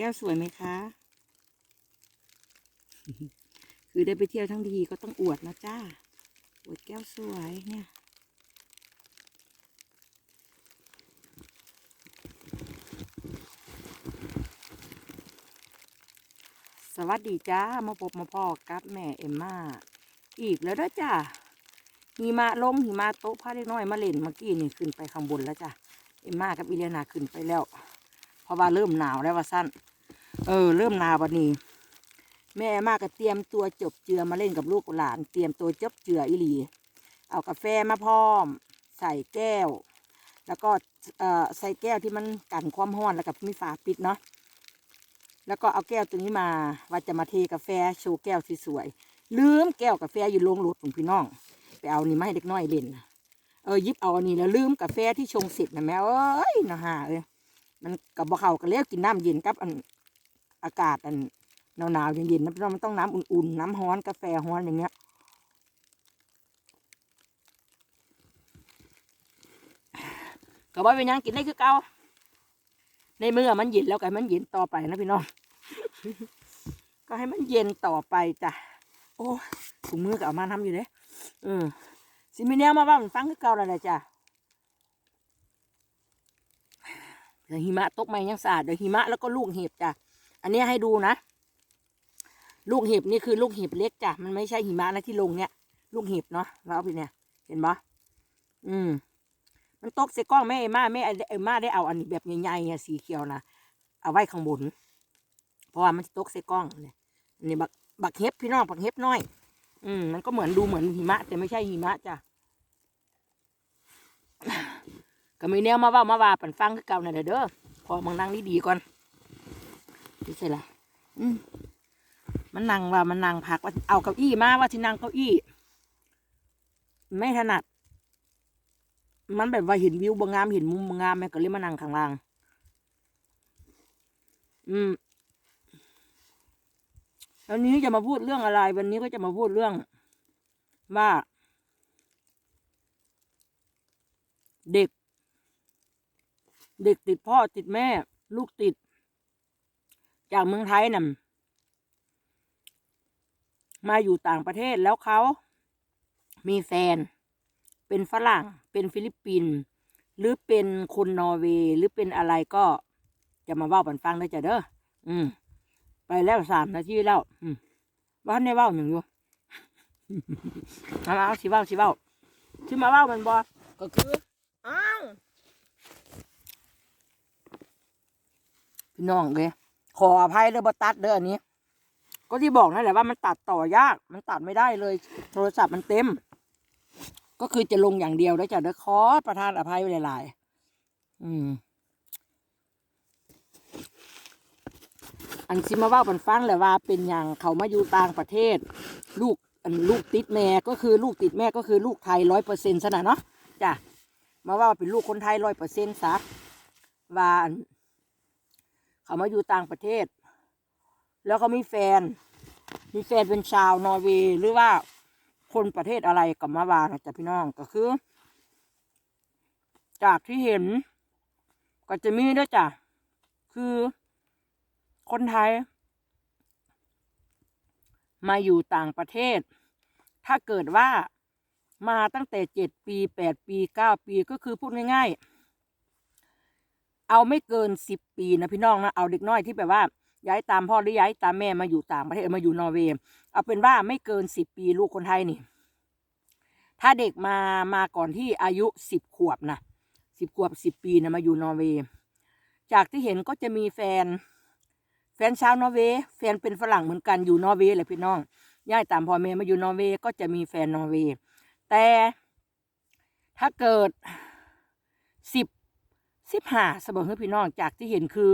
แก้วสวยไหมคะ คือได้ไปเที่ยวทั้งทีก็ต้องอวดนะจ้า อวดแก้วสวยเนี่ย สวัสดีจ้า มาพบมาพ่อกับแม่เอมมาอีกแล้วเด้อจ้าหิมะลงหิมะโต๊ะพาเล็กน้อยมาเล่นเมื่อกี้นี่ขึ้นไปข้างบนแล้วจ้ะเอมมากับอิเลียนาขึ้นไปแล้ว เพราะว่าเริ่มหนาวแล้วว่าสั้น เออ เริ่มหนาววันนี้ แม่มากก็เตรียมตัวจบเจือมาเล่นกับลูกหลาน เตรียมตัวจบเจืออีหลี เอากาแฟมาพร้อม ใส่แก้ว แล้วก็เอ่อใส่แก้วที่มันกันความร้อนแล้วกับมีฝาปิดเนาะแล้วก็เอาแก้วตัวนี้มาว่าจะมาเทกาแฟโชว์แก้วสวยๆลืมแก้วกาแฟอยู่โรงรถของพี่น้อง ไปเอานี่มาให้เด็กน้อยเล่นเออยิบเอาอันนี้แล้วลืมกาแฟที่ชงเสร็จนะแม่เอ้ยนะฮะเอ้ย มันกับบ่เขากันแล้วกินน้ำเย็นกับอันอากาศอันหนาวๆเย็นๆนะพี่น้องมันต้องน้ำอุ่นๆน้ำร้อนกาแฟร้อนอย่างเงี้ยก็บ่เป็นยังกินได้คือเก่าในเมื่อมันเย็นแล้วก็มันเย็นต่อไปนะพี่น้องก็ให้มันเย็นต่อไปจ้ะโอ้ถุงมือก็เอามาทำอยู่เด้เออสิมีแนวมาว่ามันฟังคือเก่าแล้วแหละจ้ะ เดี๋ยวหิมะตกไหมยังสะอาดเดี๋ยวหิมะแล้วก็ลูกเห็บจ้ะอันนี้ให้ดูนะ ลูกเห็บนี่คือลูกเห็บเล็กจ้ะมันไม่ใช่หิมะนะที่ลงเนี่ย ลูกเห็บเนาะเราเอาไปเนี่ย เห็นปะอืม มันตกใส่กล้องแม่เอม่าแม่เอม่าได้เอาอันนี้แบบใหญ่ๆอะสีเขียวนะเอาไว้ข้างบนเพราะว่ามันตกใส่กล้องเนี่ยนนี้บักบักเห็บพี่น้องบักเห็บน้อย อืมมันก็เหมือนดูเหมือนหิมะ แต่ไม่ใช่หิมะจ้ะ ก็มีแนวมาว่ามาว่าปันฟังคือเก่าน่ะเด้อเด้อพอมึงนั่งดีๆก่อนนี่ใช่ละอืมมันนั่งว่ามันนั่งพักว่าเอาเก้าอี้มาว่าที่นั่งเก้าอี้ ไม่ถนัด มันแบบว่าเห็นวิวบางงามเห็นมุมบางงามแม่ก็เลยมานั่งข้างล่าง อืมวันนี้จะมาพูดเรื่องอะไร วันนี้ก็จะมาพูดเรื่องว่า เด็ก เด็กติดพ่อติดแม่ ลูกติด จากเมืองไทยน่ะมาอยู่ต่างประเทศแล้วเขา มีแฟน เป็นฝรั่ง เป็นฟิลิปปินส์หรือเป็นคนนอร์เวย์หรือเป็นอะไรก็จะมาเว้าปันฟังได้จ้ะเด้ออืม ไปแล้วสามนาทีแล้ว อืมว่าในเว้าหนึ่งอยู่มาเอาสิเว้าสิเว้าสิมาเว้ามันบอก็คือาว พี่น้องเลยขออภัยเด้อบตัดเด้ออันนี้ ก็ที่บอกนั่นแหละว่ามันตัดต่อยาก มันตัดไม่ได้เลย โทรศัพท์มันเต็ม ก็คือจะลงอย่างเดียวแล้วจะได้ขอประทานอภัยไว้หลายๆอืม อันซิมาว่าปันฟังแหละว่าเป็นอย่างเขามาอยู่ต่างประเทศ ลูกอันลูกติดแม่ก็คือลูกติดแม่ก็คือลูกไทยร้อยเปอร์เซ็นต์ซะนะเนาะจ้ะมาว่าเป็นลูกคนไทยร้อยเปอร์เซ็นต์ซะว่าอัน เขามาอยู่ต่างประเทศ แล้วเขามีแฟน มีแฟนเป็นชาวนอร์เวย์หรือว่าคนประเทศอะไรกับมาวานะจ๊ะพี่น้องก็คือ จากที่เห็น ก็จะมีด้วยจ้ะคือคนไทย มาอยู่ต่างประเทศ ถ้าเกิดว่ามาตั้งแต่เจ็ดปีแปดปีเก้าปีก็คือพูดง่ายๆ เอาไม่เกินสิบปีนะพี่น้องนะเอาเด็กน้อยที่แบบว่าย้ายตามพ่อหรือย้ายตามแม่มาอยู่ต่างประเทศมาอยู่นอร์เวย์เอาเป็นว่าไม่เกินสิบปีลูกคนไทยนี่ ถ้าเด็กมามาก่อนที่อายุสิบขวบนะสิบขวบสิบปีนะมาอยู่นอร์เวย์จากที่เห็นก็จะมีแฟน แฟนชาวนอร์เวย์แฟนเป็นฝรั่งเหมือนกันอยู่นอร์เวย์แหละพี่น้องย้ายตามพ่อแม่มาอยู่นอร์เวย์ก็จะมีแฟนนอร์เวย์แต่ถ้าเกิดสิบ สิบห้าสมมติพี่น้องจากที่เห็นคือ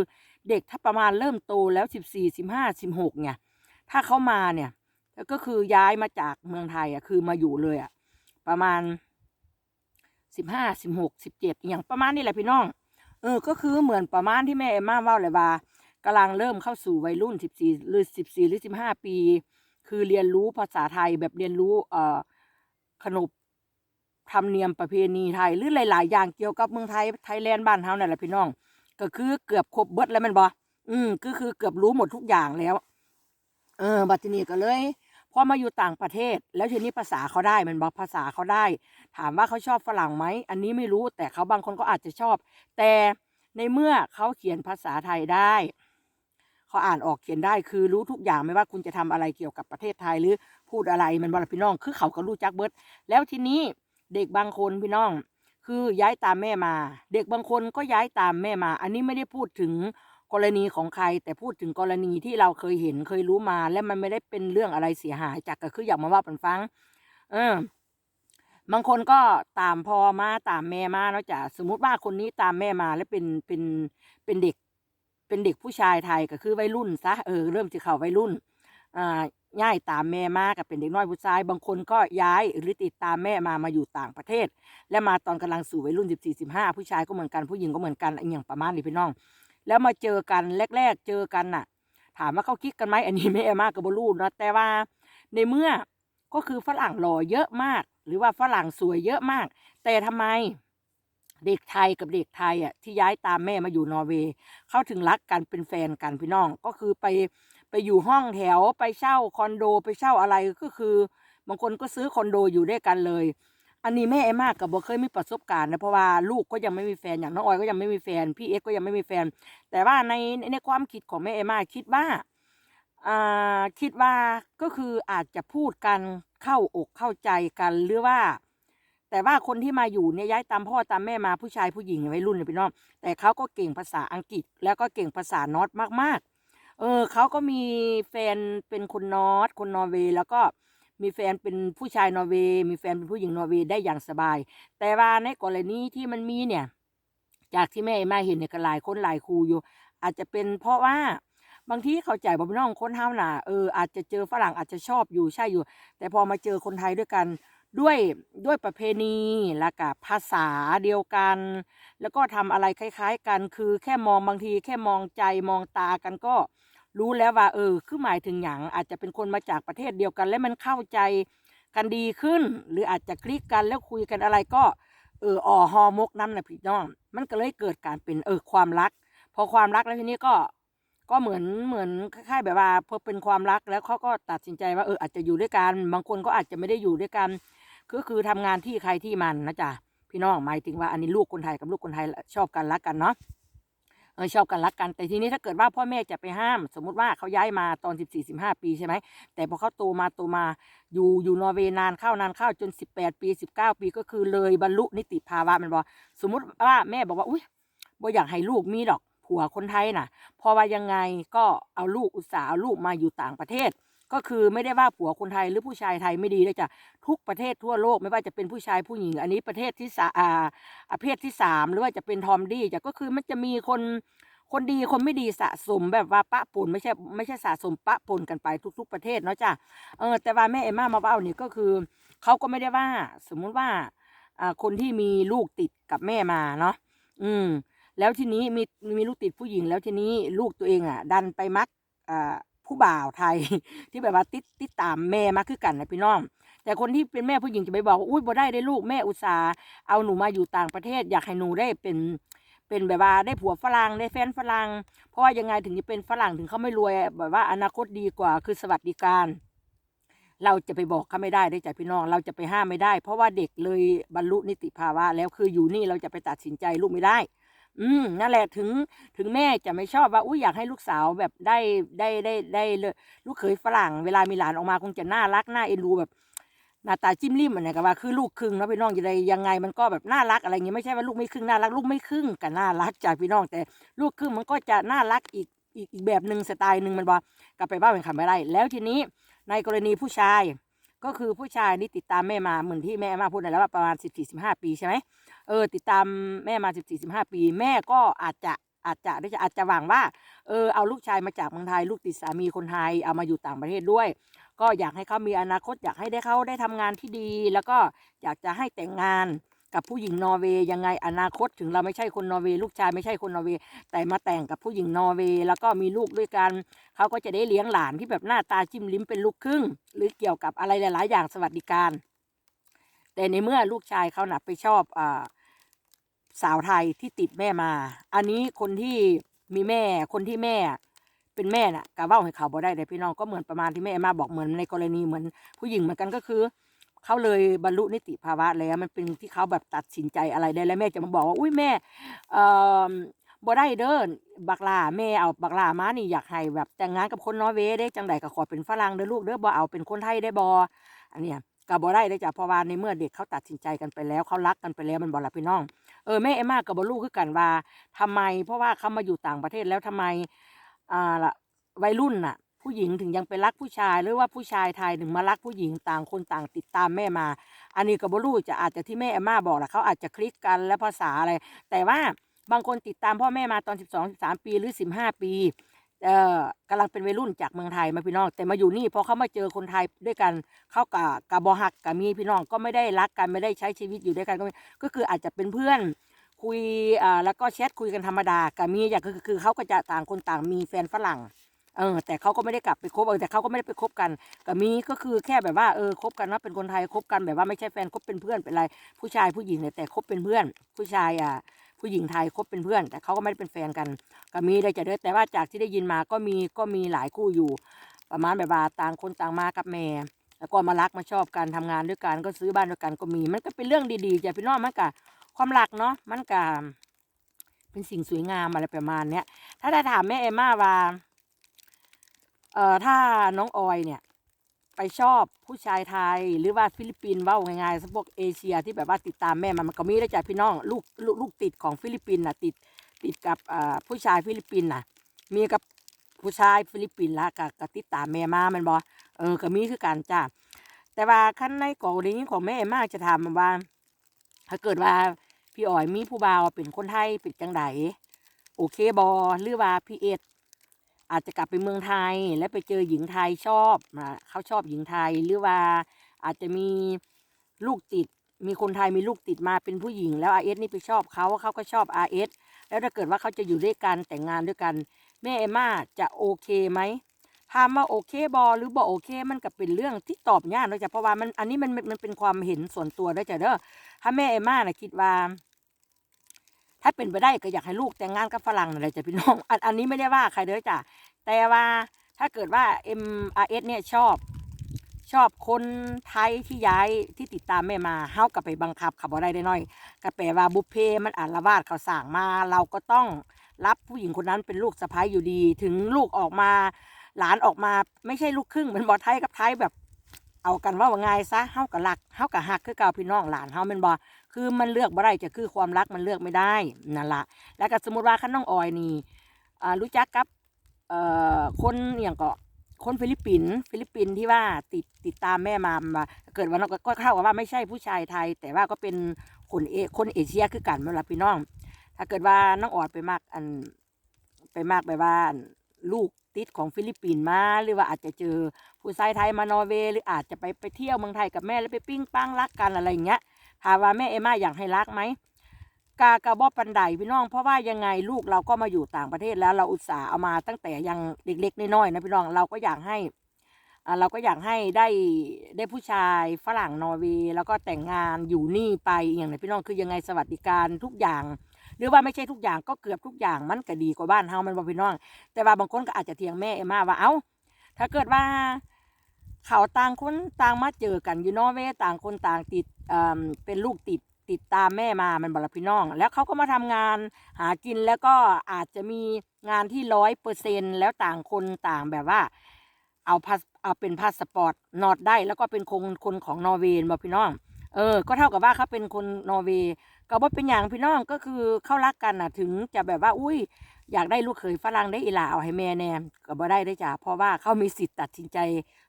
เด็กถ้าประมาณเริ่มโตแล้วสิบสี่สิบห้าสิบหกเนี่ยถ้าเขามาเนี่ยก็คือย้ายมาจากเมืองไทยอะคือมาอยู่เลยอะประมาณสิบห้าสิบหกสิบเจ็ดอย่างประมาณนี้แหละพี่น้องเออก็คือเหมือนประมาณที่แม่เอมม่าว่าเลยว่ากำลังเริ่มเข้าสู่วัยรุ่นสิบสี่หรือสิบสี่หรือสิบห้าปี คือเรียนรู้ภาษาไทยแบบเรียนรู้เอ่อขนบ ธรรมเนียมประเพณีไทยหรือหลาย ๆ อย่างเกี่ยวกับเมืองไทยไทยแลนด์บ้านเฮานั่นแหละพี่น้อง ก็คือเกือบครบเบิดแล้วมันบ่อืมก็คือเกือบรู้หมดทุกอย่างแล้ว เออบัดทีนี้ก็เลยพอมาอยู่ต่างประเทศ แล้วทีนี้ภาษาเขาได้มันบอกภาษาเขาได้ ถามว่าเขาชอบฝรั่งไหมอันนี้ไม่รู้แต่เขาบางคนก็อาจจะชอบ แต่ในเมื่อเขาเขียนภาษาไทยได้เขาอ่านออกเขียนได้คือรู้ทุกอย่างไม่ว่าคุณจะทำอะไรเกี่ยวกับประเทศไทยหรือพูดอะไรมันบอพี่น้องคือเขาก็รู้จักเบิดแล้วทีนี้ เด็กบางคนพี่น้อง คือย้ายตามแม่มา เด็กบางคนก็ย้ายตามแม่มา อันนี้ไม่ได้พูดถึงกรณีของใคร แต่พูดถึงกรณีที่เราเคยเห็นเคยรู้มา และมันไม่ได้เป็นเรื่องอะไรเสียหายจากก็คืออยากมาว่าปันฟัง เออบางคนก็ตามพ่อมาตามแม่มาเนาะจ้ะสมมุติว่าคนนี้ตามแม่มาแล้วเป็นเป็นเป็นเด็ก เป็นเด็กผู้ชายไทยก็คือวัยรุ่นซะเออเริ่มจะเข้าวัยรุ่น ย้ายตามแม่มากับเป็นเด็กน้อยผู้ชาย บางคนก็ย้ายหรือติดตามแม่มามาอยู่ต่างประเทศ และมาตอนกำลังสู่วัยรุ่นสิบสี่สิบห้าผู้ชายก็เหมือนกันผู้หญิงก็เหมือนกันอย่างประมาณนี้พี่น้อง แล้วมาเจอกันแรก ๆ เจอกันน่ะ ถามว่าเขาคิดกันไหมอันนี้ไม่มากกับบรูนะแต่ว่าในเมื่อก็คือฝรั่งหล่อเยอะมาก หรือว่าฝรั่งสวยเยอะมาก แต่ทำไมเด็กไทยกับเด็กไทยอะที่ย้ายตามแม่มาอยู่นอร์เวย์เขาถึงรักกันเป็นแฟนกันพี่น้องก็คือไป ไปอยู่ห้องแถวไปเช่าคอนโดไปเช่าอะไรก็คือ บางคนก็ซื้อคอนโดอยู่ด้วยกันเลย อันนี้แม่เอมากกับบ่เคยมีประสบการณ์นะเพราะว่าลูกก็ยังไม่มีแฟนอย่างน้องออยก็ยังไม่มีแฟนพี่เอ็กก็ยังไม่มีแฟน แต่ว่าในในความคิดของแม่เอมมาคิดว่าอ่าคิดว่าก็คืออาจจะพูดกันเข้าอกเข้าใจกันหรือว่า แต่ว่าคนที่มาอยู่เนี่ยย้ายตามพ่อตามแม่มาผู้ชายผู้หญิงวัยรุ่นเนี่ยพี่น้องแต่เขาก็เก่งภาษาอังกฤษ แล้วก็เก่งภาษานอร์ดมากๆ เออเขาก็มีแฟนเป็นคนนอร์ดคนนอร์เวย์แล้วก็มีแฟนเป็นผู้ชายนอร์เวย์มีแฟนเป็นผู้หญิงนอร์เวย์ได้อย่างสบาย แต่ว่าในกรณีที่มันมีเนี่ย จากที่แม่มาเห็นเนี่ยก็หลายคนหลายครูอยู่ อาจจะเป็นเพราะว่าบางทีเข้าใจบ่พี่น้องคนเฮาน่ะเอออาจจะเจอฝรั่งอาจจะชอบอยู่ใช่อยู่ แต่พอมาเจอคนไทยด้วยกัน ด้วยด้วยประเพณีและกับภาษาเดียวกัน แล้วก็ทำอะไรคล้าย ๆ กัน คือแค่มองบางที แค่มองใจมองตากันก็รู้แล้วว่า เออ คือหมายถึงอย่างอาจจะเป็นคนมาจากประเทศเดียวกัน และมันเข้าใจกันดีขึ้น หรืออาจจะคลิกกันแล้วคุยกันอะไรก็ เอออ่อฮอมกน้ำนะพี่น้อง มันก็เลยเกิดการเป็นเออความรัก พอความรักแล้วทีนี้ก็ก็เหมือนเหมือนคล้ายๆแบบว่าพอเป็นความรักแล้วเขาก็ตัดสินใจว่าเอออาจจะอยู่ด้วยกัน บางคนก็อาจจะไม่ได้อยู่ด้วยกัน ก็คือทำงานที่ใครที่มันนะจ๊ะพี่น้องหมายถึงว่าอันนี้ลูกคนไทยกับลูกคนไทยชอบกันรักกันเนาะเออชอบกันรักกัน แต่ทีนี้ถ้าเกิดว่าพ่อแม่จะไปห้าม สมมุติว่าเขาย้ายมาตอนสิบสี่สิบห้าปีใช่ไหม แต่พอเขาโตมาโตมาอยู่อยู่นอร์เวย์นานเข้านานเข้าจนสิบแปดปีสิบเก้าปีก็คือเลยบรรลุนิติภาวะมันบอกสมมุติว่าแม่บอกว่าอุ้ยบ่อยากให้ลูกมีดอกผัวคนไทยน่ะ พอว่ายังไงก็เอาลูกอุตส่าห์เอาลูกมาอยู่ต่างประเทศ ก็คือไม่ได้ว่าผัวคนไทยหรือผู้ชายไทยไม่ดีเลยจ้ะทุกประเทศทั่วโลกไม่ว่าจะเป็นผู้ชายผู้หญิง อันนี้ประเทศที่สาอาเภทที่สามหรือว่าจะเป็นทอมดี้จ้ะก็คือมันจะมีคนคนดีคนไม่ดีสะสมแบบว่าปะปนไม่ใช่ไม่ใช่สะสมปะปนกันไปทุก ๆ ประเทศเนาะจ้ะเออแต่ว่าแม่เอมมามาเบ้านี่ก็คือเขาก็ไม่ได้ว่า สมมุติว่าอ่าคนที่มีลูกติดกับแม่มาเนาะอืม แล้วทีนี้มีมีลูกติดผู้หญิงแล้วทีนี้ลูกตัวเองอะ ดันไปมักอ่า ผู้บ่าวไทย ที่แบบว่าติดติดตามแม่มาคือกันนะพี่น้อง แต่คนที่เป็นแม่ผู้หญิงจะไปบอกว่าอุ้ยบ่ได้ได้ลูกแม่อุตส่าห์เอาหนูมาอยู่ต่างประเทศ อยากให้หนูได้เป็นเป็นแบบว่าได้ผัวฝรั่งได้แฟนฝรั่งเพราะว่ายังไงถึงจะเป็นฝรั่งถึงเขาไม่รวยแบบว่าอนาคตดีกว่าคือสวัสดิการ เราจะไปบอกเขาไม่ได้ได้จ้ะพี่น้อง เราจะไปห้ามไม่ได้ เพราะว่าเด็กเลยบรรลุนิติภาวะ แล้วคืออยู่นี่เราจะไปตัดสินใจลูกไม่ได้ อืมนั่นแหละถึงถึงแม่จะไม่ชอบว่าอุ้ยอยากให้ลูกสาวแบบได้ได้ได้ได้เลยลูกเขยฝรั่งเวลามีหลานออกมาคงจะน่ารักน่าเอ็นดูแบบหน้าตาจิ้มริมอะไรก็ว่าคือลูกครึ่งเนาะพี่น้องจะได้ยังไงมันก็แบบน่ารักอะไรเงี้ยไม่ใช่ว่าลูกไม่ครึ่งน่ารัก ลูกไม่ครึ่งกันน่ารักจากพี่น้องแต่ลูกครึ่งมันก็จะน่ารักอีกอีกอีกแบบหนึ่งสไตล์หนึ่งมันบอกกลับไปบ้านเป็นคำไม่ได้แล้วทีนี้ในกรณีผู้ชาย ก็คือผู้ชายนี่ติดตามแม่มาเหมือนที่แม่มาพูดแล้วว่าประมาณสิบสี่สิบห้าปีใช่ไหม เออ ติดตามแม่มาสิบสี่สิบห้าปี แม่ก็อาจจะอาจจะได้จะอาจจะหวังว่า เออเอาลูกชายมาจากเมืองไทย ลูกติดสามีคนไทยเอามาอยู่ต่างประเทศด้วย ก็อยากให้เขามีอนาคตอยากให้ได้เขาได้ทำงานที่ดี แล้วก็อยากจะให้แต่งงานกับผู้หญิงนอร์เวย์ยังไงอนาคตถึงเราไม่ใช่คนนอร์เวย์ลูกชายไม่ใช่คนนอร์เวย์แต่มาแต่งกับผู้หญิงนอร์เวย์แล้วก็มีลูกด้วยกันเขาก็จะได้เลี้ยงหลานที่แบบหน้าตาจิ้มลิ้มเป็นลูกครึ่ง หรือเกี่ยวกับอะไรหลาย ๆ อย่างสวัสดิการ แต่ในเมื่อลูกชายเขาหน่ะไปชอบอ่า สาวไทยที่ติดแม่มา อันนี้คนที่มีแม่คนที่แม่เป็นแม่น่ะกะเว้าให้เขาบ่ได้เลยพี่น้องก็เหมือนประมาณที่แม่มาบอกเหมือนในกรณีเหมือนผู้หญิงเหมือนกันก็คือเขาเลยบรรลุนิติภาวะแล้วมันเป็นที่เขาแบบตัดสินใจอะไรได้แล้วแม่จะมาบอกว่าอุ้ยแม่เอ่อบ่ได้เด้อบักลาแม่เอาบักลามานี่อยากให้แบบแต่งงานกับคนนอร์เวย์ได้จังใดก็ขอเป็นฝรั่งเด้อลูกเด้อบ่เอาเป็นคนไทยได้บ่อันเนี้ยก็บ่ได้ได้จ้ะเพราะว่าในเมื่อเด็กเขาตัดสินใจกันไปแล้วเขารักกันไปแล้วมันบ่ละพี่น้อง เออแม่เอ็มมาก็บ่รู้คือกันว่าทำไม เพราะว่าเขามาอยู่ต่างประเทศแล้วทำไมอ่าละวัยรุ่นน่ะ ผู้หญิงถึงยังไปรักผู้ชาย หรือว่าผู้ชายไทยถึงมารักผู้หญิงต่างคนต่างติดตามแม่มา อันนี้กับ่รู้จะอาจจะที่แม่เอมมาบอกแหละเขาอาจจะคลิกกันและภาษาอะไร แต่ว่าบางคนติดตามพ่อแม่มาตอน 12 13 ปีหรือ 15 ปี เอ่อกำลังเป็นวัยรุ่นจากเมืองไทยมาพี่น้อง แต่มาอยู่นี่พอเขามาเจอคนไทยด้วยกันเขากับกับบอหักกับมีพี่น้องก็ไม่ได้รักกันไม่ได้ใช้ชีวิตอยู่ด้วยกันก็ก็คืออาจจะเป็นเพื่อนคุยอ่าแล้วก็แชทคุยกันธรรมดากับมีอย่างคือคือเขาก็จะต่างคนต่างมีแฟนฝรั่งเออแต่เขาก็ไม่ได้กลับไปคบเออแต่เขาก็ไม่ได้ไปคบกันกับมีก็คือแค่แบบว่าเออคบกันว่าเป็นคนไทยคบกันแบบว่าไม่ใช่แฟนคบเป็นเพื่อนเป็นอะไรผู้ชายผู้หญิงเนี่ยแต่คบเป็นเพื่อนผู้ชายอะ ผู้หญิงไทยคบเป็นเพื่อน แต่เขาก็ไม่ได้เป็นแฟนกัน ก็มีได้จะเด้อแต่ว่าจากที่ได้ยินมาก็มีก็มีหลายคู่อยู่ ประมาณแบบว่าต่างคนต่างมากับแม่แล้วก็มารักมาชอบกันทำงานด้วยกันก็ซื้อบ้านด้วยกันก็มี มันก็เป็นเรื่องดีๆจ้ะพี่น้องมันก็ความรักเนาะมันก็เป็นสิ่งสวยงามอะไรประมาณเนี้ยถ้าได้ถามแม่เอมมาว่าเอ่อถ้าน้องออยเนี่ย ไปชอบผู้ชายไทยหรือว่าฟิลิปปินส์ว่าง่ายๆพวกเอเชียที่แบบว่าติดตามแม่มันมันก็มีได้จากพี่น้องลูกลูกลูกติดของฟิลิปปินส์น่ะติดติดกับผู้ชายฟิลิปปินส์น่ะ มีกับผู้ชายฟิลิปปินส์ละกับกับติดตามแม่มามันบอเออก็มีคือกันจ้าแต่ว่าขั้นในกรณีของแม่มากจะถามว่า ถ้าเกิดว่าพี่อ๋อยมีผู้บ่าวเป็นคนไทยเป็นจังไดโอเคบอหรือว่าพี่เอ็ด อาจจะกลับไปเมืองไทยและไปเจอหญิงไทยชอบเขาชอบหญิงไทยหรือว่าอาจจะมีลูกติด มีคนไทยมีลูกติดมาเป็นผู้หญิง แล้วอาเอสนี่ไปชอบเขาเขาก็ชอบอาเอสแล้วถ้าเกิดว่าเขาจะอยู่ด้วยกันแต่งงานด้วยกัน แม่เอม่าจะโอเคไหมถามว่าโอเคบอหรือบ่โอเค มันก็เป็นเรื่องที่ตอบยากนะจ๊ะเพราะว่ามันอันนี้มันมันเป็นความเห็นส่วนตัวด้วยจ้ะเด้อถ้าแม่เอมม่านะคิดว่า ถ้าเป็นไปได้ก็อยากให้ลูกแต่งงานกับฝรั่งนั่นแหละจ้ะพี่น้องอันอันนี้ไม่ได้ว่าใครเด้อจ้ะแต่ว่าถ้าเกิดว่า MRS เนี่ยชอบ ชอบคนไทยที่ย้ายที่ติดตามแม่มาเฮากับไปบังคับเขาบ่ได้ได้น้อยก็แปลว่าบุพเพมันอาละวาดเขาสั่งมา เราก็ต้องรับผู้หญิงคนนั้นเป็นลูกสะใภ้อยู่ดี ถึงลูกออกมา หลานออกมาไม่ใช่ลูกครึ่งเหมือนบ่ไทยกับไทยแบบเอากันว่าว่าไงซะเฮากับรักเฮากับฮักคือเก่าพี่น้องหลานเฮาแม่นบ่ คือมันเลือกบ่ได้จะคือความรักมันเลือกไม่ได้นั่นละแล้วก็สมมติว่าคันน้องออยนี่รู้จักกับคนอย่างก็คนฟิลิปปินส์ฟิลิปปินส์ที่ว่าติดติดตามแม่มามาเกิดวันนั้นก็เข้ากับว่าไม่ใช่ผู้ชายไทย แต่ว่าก็เป็นคนเอคนเอเชียคือกันเวลาพี่น้อง ถ้าเกิดว่าน้องออดไปมากอันไปมากไปว่านลูกติดของฟิลิปปินส์มาหรือว่าอาจจะเจอผู้ชายไทยมานอร์เวย์หรืออาจจะไปไปเที่ยวเมืองไทยกับแม่แล้วไปปิ้งปังรักกันอะไรอย่างเงี้ย ถามว่าแม่เอมม่าอยากให้รักไหมกากระบอกปันไดพี่น้อง เพราะว่ายังไงลูกเราก็มาอยู่ต่างประเทศแล้วเราอุตส่าห์เอามาตั้งแต่ยังเล็กๆน้อยๆนะพี่น้องเราก็อยากให้เราก็อยากให้ได้ได้ผู้ชายฝรั่งนอร์เวย์แล้วก็แต่งงานอยู่นี่ไปอย่างไรพี่น้องคือยังไงสวัสดิการทุกอย่าง หรือว่าไม่ใช่ทุกอย่างก็เกือบทุกอย่างมันก็ดีกว่าบ้านเฮามันบ่พี่น้อง แต่ว่าบางคนก็อาจจะเถียงแม่เอมมาว่าเอ้าถ้าเกิดว่า เขาต่างคนต่างมาเจอกันอยู่นอร์เวย์ต่างคนต่างติดเอ่อเป็นลูกติดติดตามแม่มามันบอกละพี่น้อง แล้วเขาก็มาทำงานหากินแล้วก็อาจจะมีงานที่ร้อยเปอร์เซ็นแล้วต่างคนต่างแบบว่า เอาพาสเอาเป็นพาสปอร์ตนอดได้ แล้วก็เป็นคนคนของนอร์เวย์บอกพี่น้อง เออ ก็เท่ากับว่าเขาเป็นคนนอร์เวย์ก็บ่เป็นอย่างพี่น้องก็คือเขารักกันน่ะ ถึงจะแบบว่า อุ้ย อยากได้ลูกเขยฝรั่งได้อีหลาเอาให้แม่แน่ก็บ่ได้ได้จ้ะเพราะว่าเขามีสิทธิ์ตัดสินใจ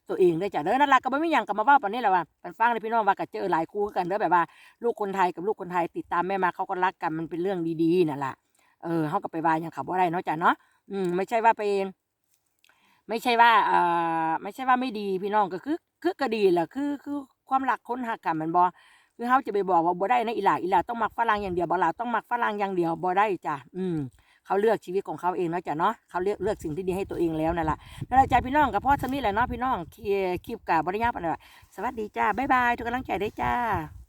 ตัวเองได้จ้ะเด้อนั่นล่ะก็บ่มีหยังก็มาว้าปานนี้แหละว่าปันฟังเลยพี่น้องว่าก็เจอหลายคู่กันเด้อแบบว่า ลูกคนไทยกับลูกคนไทยติดตามแม่มาเขาก็รักกันมันเป็นเรื่องดีๆนั่นล่ะเออเขาก็ไปว่าหยังเขาบ่ได้เนาะจ้ะเนาะอืมไม่ใช่ว่าไปไม่ใช่ว่าเอ่อไม่ใช่ว่าไม่ดีพี่น้องก็คือ คือก็ดีแหละคือคือ ความหลักคนหักกันมันบอคือเขาจะไปบอกว่าบ่ได้นะอีหลาอีหลาต้องมักฝรั่งอย่างเดียวบ่หลาต้องมักฝรั่งอย่างเดียวบ่ได้จ้ะอืมเขาเลือกชีวิตของเขาเองเนาะจ้ะเนาะเขาเลือกเลือกสิ่งที่ดีให้ตัวเองแล้วนั่นแหละนั่นแหละจ้ะพี่น้องกับพ่อสมิธแหละเนาะพี่น้องคลิปกับบริยาปานนนแหละสวัสดีจ้าบ๊ายบายทุกกำลังใจได้จ้า